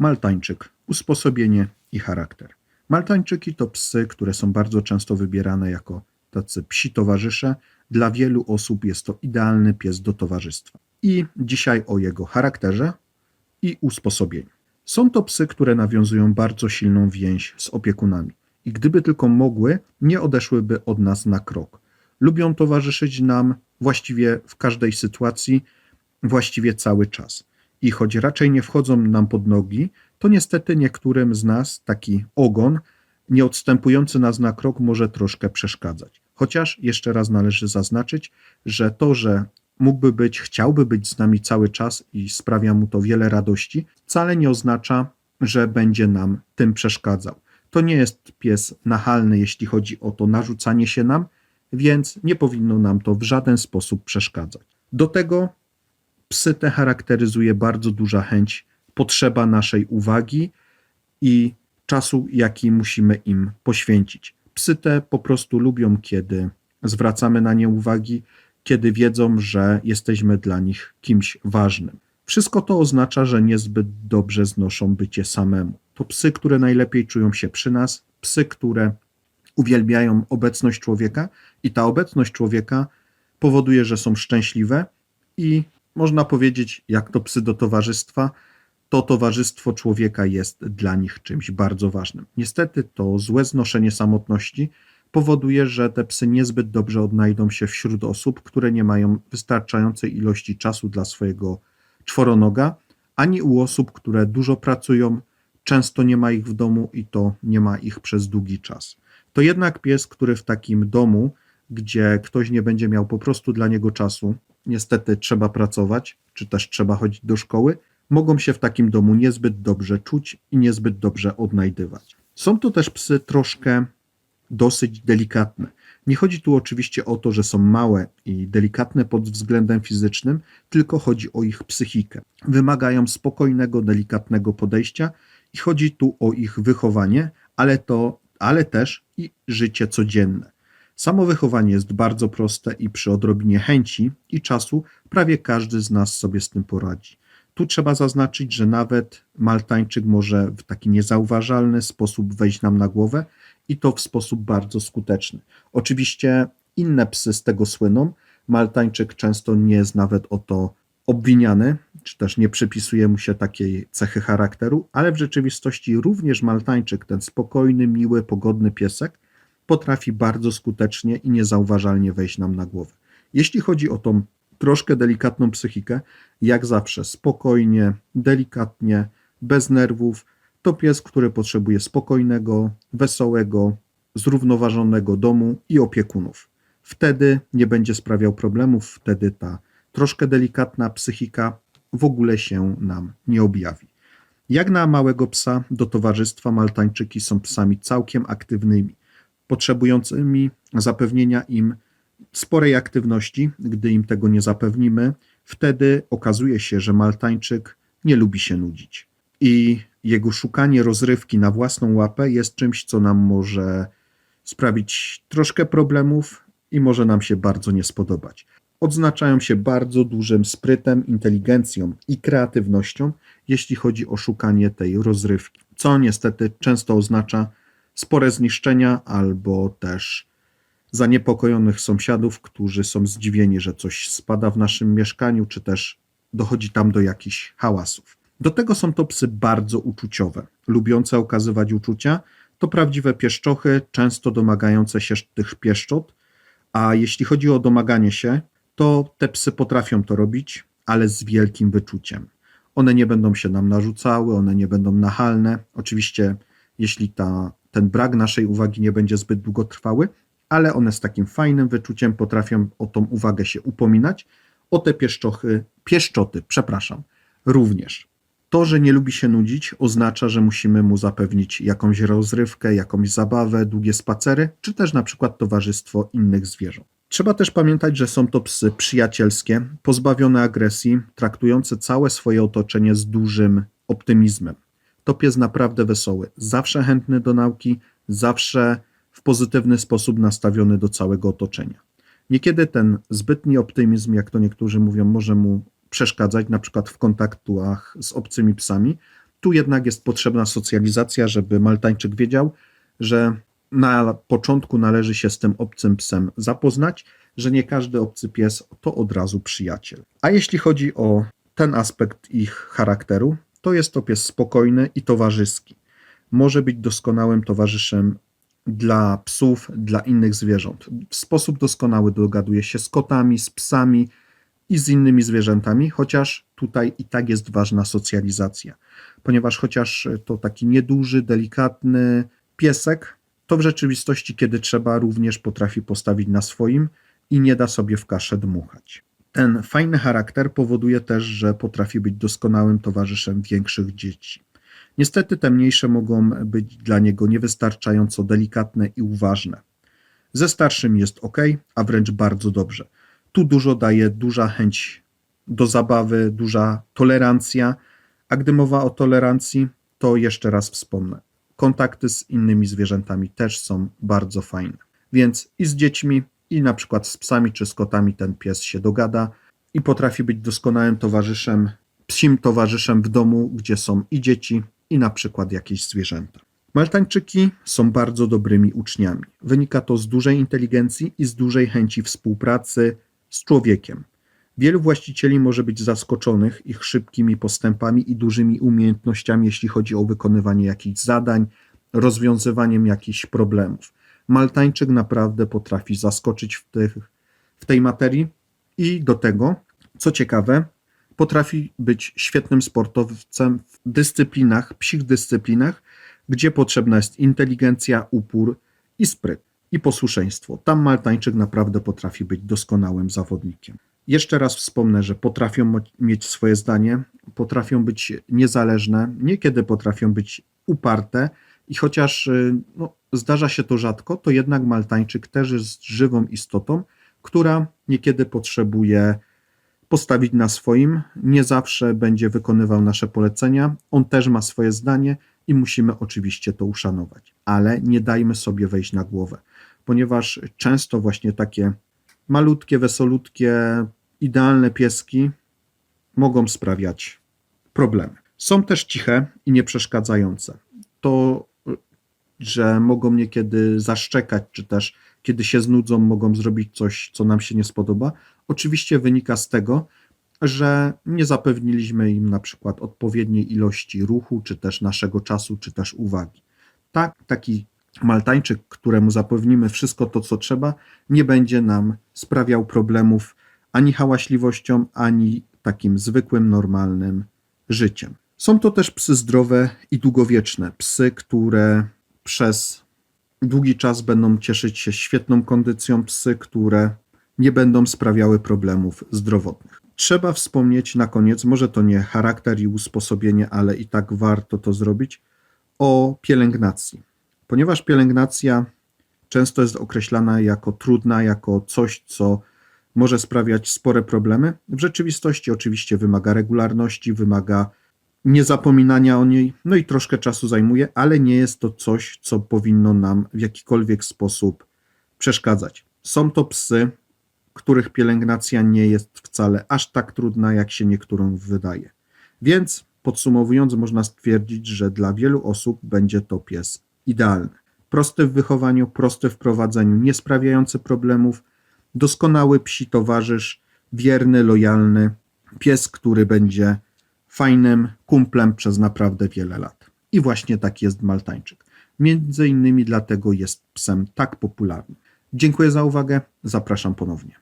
Maltańczyk, usposobienie i charakter. Maltańczyki to psy, które są bardzo często wybierane jako tacy psi towarzysze. Dla wielu osób jest to idealny pies do towarzystwa. I dzisiaj o jego charakterze i usposobieniu. Są to psy, które nawiązują bardzo silną więź z opiekunami i gdyby tylko mogły, nie odeszłyby od nas na krok. Lubią towarzyszyć nam właściwie w każdej sytuacji, właściwie cały czas. I choć raczej nie wchodzą nam pod nogi, to niestety niektórym z nas taki ogon, nie odstępujący nas na krok, może troszkę przeszkadzać. Chociaż jeszcze raz należy zaznaczyć, że to, że mógłby być, chciałby być z nami cały czas i sprawia mu to wiele radości, wcale nie oznacza, że będzie nam tym przeszkadzał. To nie jest pies nachalny, jeśli chodzi o to narzucanie się nam, więc nie powinno nam to w żaden sposób przeszkadzać. Do tego psy te charakteryzuje bardzo duża chęć, potrzeba naszej uwagi i czasu, jaki musimy im poświęcić. Psy te po prostu lubią, kiedy zwracamy na nie uwagi, kiedy wiedzą, że jesteśmy dla nich kimś ważnym. Wszystko to oznacza, że niezbyt dobrze znoszą bycie samemu. To psy, które najlepiej czują się przy nas, psy, które uwielbiają obecność człowieka, i ta obecność człowieka powoduje, że są szczęśliwe i można powiedzieć, jak to psy do towarzystwa, to towarzystwo człowieka jest dla nich czymś bardzo ważnym. Niestety to złe znoszenie samotności powoduje, że te psy niezbyt dobrze odnajdą się wśród osób, które nie mają wystarczającej ilości czasu dla swojego czworonoga, ani u osób, które dużo pracują, często nie ma ich w domu i to nie ma ich przez długi czas. To jednak pies, który w takim domu, gdzie ktoś nie będzie miał po prostu dla niego czasu, niestety trzeba pracować, czy też trzeba chodzić do szkoły, mogą się w takim domu niezbyt dobrze czuć i niezbyt dobrze odnajdywać. Są to też psy troszkę dosyć delikatne. Nie chodzi tu oczywiście o to, że są małe i delikatne pod względem fizycznym, tylko chodzi o ich psychikę. Wymagają spokojnego, delikatnego podejścia i chodzi tu o ich wychowanie, ale, to, ale też i życie codzienne. Samo wychowanie jest bardzo proste i przy odrobinie chęci i czasu prawie każdy z nas sobie z tym poradzi. Tu trzeba zaznaczyć, że nawet Maltańczyk może w taki niezauważalny sposób wejść nam na głowę i to w sposób bardzo skuteczny. Oczywiście inne psy z tego słyną. Maltańczyk często nie jest nawet o to obwiniany, czy też nie przypisuje mu się takiej cechy charakteru, ale w rzeczywistości również Maltańczyk, ten spokojny, miły, pogodny piesek, potrafi bardzo skutecznie i niezauważalnie wejść nam na głowę. Jeśli chodzi o tą troszkę delikatną psychikę, jak zawsze spokojnie, delikatnie, bez nerwów, to pies, który potrzebuje spokojnego, wesołego, zrównoważonego domu i opiekunów. Wtedy nie będzie sprawiał problemów, wtedy ta troszkę delikatna psychika w ogóle się nam nie objawi. Jak na małego psa do towarzystwa Maltańczyki są psami całkiem aktywnymi, potrzebującymi zapewnienia im sporej aktywności. Gdy im tego nie zapewnimy, wtedy okazuje się, że Maltańczyk nie lubi się nudzić. I jego szukanie rozrywki na własną łapę jest czymś, co nam może sprawić troszkę problemów i może nam się bardzo nie spodobać. Odznaczają się bardzo dużym sprytem, inteligencją i kreatywnością, jeśli chodzi o szukanie tej rozrywki, co niestety często oznacza spore zniszczenia albo też zaniepokojonych sąsiadów, którzy są zdziwieni, że coś spada w naszym mieszkaniu, czy też dochodzi tam do jakichś hałasów. Do tego są to psy bardzo uczuciowe, lubiące okazywać uczucia. To prawdziwe pieszczochy, często domagające się tych pieszczot, a jeśli chodzi o domaganie się, to te psy potrafią to robić, ale z wielkim wyczuciem. One nie będą się nam narzucały, one nie będą nachalne. Oczywiście, jeśli ta, ten brak naszej uwagi nie będzie zbyt długotrwały, ale one z takim fajnym wyczuciem potrafią o tą uwagę się upominać. O te pieszczochy, pieszczoty, przepraszam, również. To, że nie lubi się nudzić, oznacza, że musimy mu zapewnić jakąś rozrywkę, jakąś zabawę, długie spacery, czy też na przykład towarzystwo innych zwierząt. Trzeba też pamiętać, że są to psy przyjacielskie, pozbawione agresji, traktujące całe swoje otoczenie z dużym optymizmem. To pies naprawdę wesoły, zawsze chętny do nauki, zawsze w pozytywny sposób nastawiony do całego otoczenia. Niekiedy ten zbytni optymizm, jak to niektórzy mówią, może mu przeszkadzać, na przykład w kontaktach z obcymi psami, Tu jednak jest potrzebna socjalizacja, żeby Maltańczyk wiedział, że na początku należy się z tym obcym psem zapoznać, że nie każdy obcy pies to od razu przyjaciel. A jeśli chodzi o ten aspekt ich charakteru, to jest to pies spokojny i towarzyski. Może być doskonałym towarzyszem dla psów, dla innych zwierząt. W sposób doskonały dogaduje się z kotami, z psami i z innymi zwierzętami, chociaż tutaj i tak jest ważna socjalizacja, ponieważ chociaż to taki nieduży, delikatny piesek, to w rzeczywistości, kiedy trzeba, również potrafi postawić na swoim i nie da sobie w kaszę dmuchać. Ten fajny charakter powoduje też, że potrafi być doskonałym towarzyszem większych dzieci. Niestety te mniejsze mogą być dla niego niewystarczająco delikatne i uważne. Ze starszym jest ok, a wręcz bardzo dobrze. Tu dużo daje duża chęć do zabawy, duża tolerancja, a gdy mowa o tolerancji, to jeszcze raz wspomnę. Kontakty z innymi zwierzętami też są bardzo fajne. Więc i z dziećmi, i na przykład z psami czy z kotami ten pies się dogada i potrafi być doskonałym towarzyszem, psim towarzyszem w domu, gdzie są i dzieci, i na przykład jakieś zwierzęta. Maltańczyki są bardzo dobrymi uczniami. Wynika to z dużej inteligencji i z dużej chęci współpracy z człowiekiem. Wielu właścicieli może być zaskoczonych ich szybkimi postępami i dużymi umiejętnościami, jeśli chodzi o wykonywanie jakichś zadań, rozwiązywaniem jakichś problemów. Maltańczyk naprawdę potrafi zaskoczyć w, tych, w tej materii i do tego, co ciekawe, potrafi być świetnym sportowcem w dyscyplinach, psich dyscyplinach, gdzie potrzebna jest inteligencja, upór i spryt i posłuszeństwo. Tam Maltańczyk naprawdę potrafi być doskonałym zawodnikiem. Jeszcze raz wspomnę, że potrafią mieć swoje zdanie, potrafią być niezależne, niekiedy potrafią być uparte i chociaż y, no, zdarza się to rzadko, to jednak Maltańczyk też jest żywą istotą, która niekiedy potrzebuje postawić na swoim, nie zawsze będzie wykonywał nasze polecenia, on też ma swoje zdanie i musimy oczywiście to uszanować, ale nie dajmy sobie wejść na głowę, ponieważ często właśnie takie malutkie, wesolutkie, idealne pieski mogą sprawiać problemy. Są też ciche i nieprzeszkadzające. To, że mogą niekiedy zaszczekać, czy też kiedy się znudzą, mogą zrobić coś, co nam się nie spodoba, oczywiście wynika z tego, że nie zapewniliśmy im na przykład odpowiedniej ilości ruchu, czy też naszego czasu, czy też uwagi. Tak, taki Maltańczyk, któremu zapewnimy wszystko to, co trzeba, nie będzie nam sprawiał problemów ani hałaśliwością, ani takim zwykłym, normalnym życiem. Są to też psy zdrowe i długowieczne, psy, które przez długi czas będą cieszyć się świetną kondycją, psy, które nie będą sprawiały problemów zdrowotnych. Trzeba wspomnieć na koniec, może to nie charakter i usposobienie, ale i tak warto to zrobić, o pielęgnacji. Ponieważ pielęgnacja często jest określana jako trudna, jako coś, co może sprawiać spore problemy, w rzeczywistości oczywiście wymaga regularności, wymaga niezapominania o niej, no i troszkę czasu zajmuje, ale nie jest to coś, co powinno nam w jakikolwiek sposób przeszkadzać. Są to psy, których pielęgnacja nie jest wcale aż tak trudna, jak się niektórym wydaje. Więc podsumowując, można stwierdzić, że dla wielu osób będzie to pies idealny. Prosty w wychowaniu, prosty w prowadzeniu, nie sprawiający problemów, doskonały psi towarzysz, wierny, lojalny, pies, który będzie fajnym kumplem przez naprawdę wiele lat. I właśnie taki jest Maltańczyk. Między innymi dlatego jest psem tak popularnym. Dziękuję za uwagę, zapraszam ponownie.